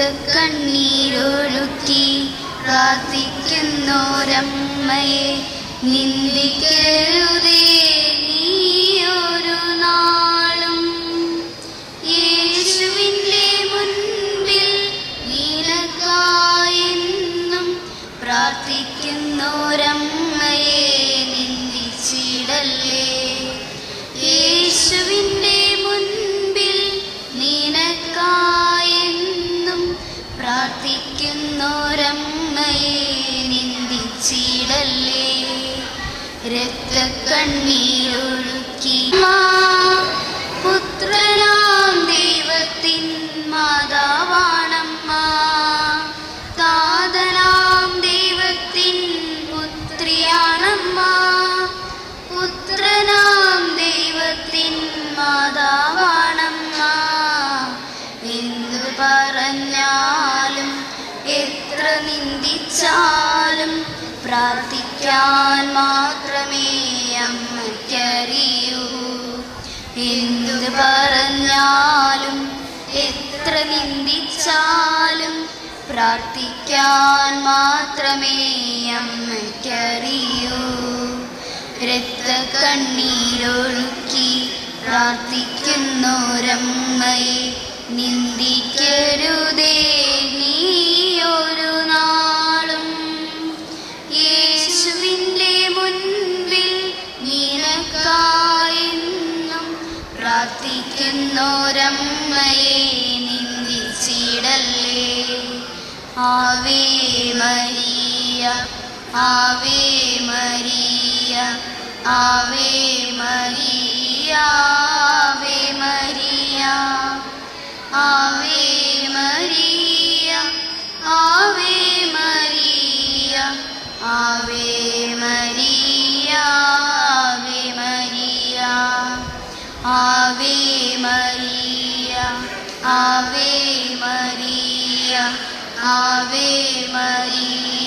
മുഖത്ത് കണ്ണീരൊഴുക്കി പ്രാർത്ഥിക്കുന്നോരമ്മയെ നിന്ദിക്കരുതേ നീയൊരു നാളും യേശുവിന്റെ മുൻപിൽ നിനക്കായെന്നും പ്രാർത്ഥിക്കുന്നോരമ്മ രക്തക്കണ്ണീരൊഴുക്കി പുത്രനാം ദൈവത്തിൻ മാതാവാണമ്മ. താതനാം ദൈവത്തിൻ പുത്രിയാണമ്മ. പുത്രനാം ദൈവത്തിൻ മാതാവാണമ്മ. എന്തു പറഞ്ഞാലും എത്ര നിന്ദിച്ചാലും പ്രാർത്ഥിക്കാൻ മാത്രമേ അമ്മയ്ക്കറിയൂ എന്തു പറഞ്ഞാലും എത്ര നിന്ദിച്ചാലും പ്രാർത്ഥിക്കാൻ മാത്രമേ അമ്മയ്ക്കറിയൂ രക്തക്കണ്ണീരൊഴുക്കി പ്രാർത്ഥിക്കുന്നോരമ്മയെ നിന്ദിക്കരുതേ. ആവേ മരിയ ആവേ മരിയ ആവേ മരിയ ആവേ മരിയ ആവേ മരിയ ആവേ മരിയ ആവേ മരിയ ആവേ മരിയ ആവേ മരിയ ആവേ മരിയ ആവേ മരിയ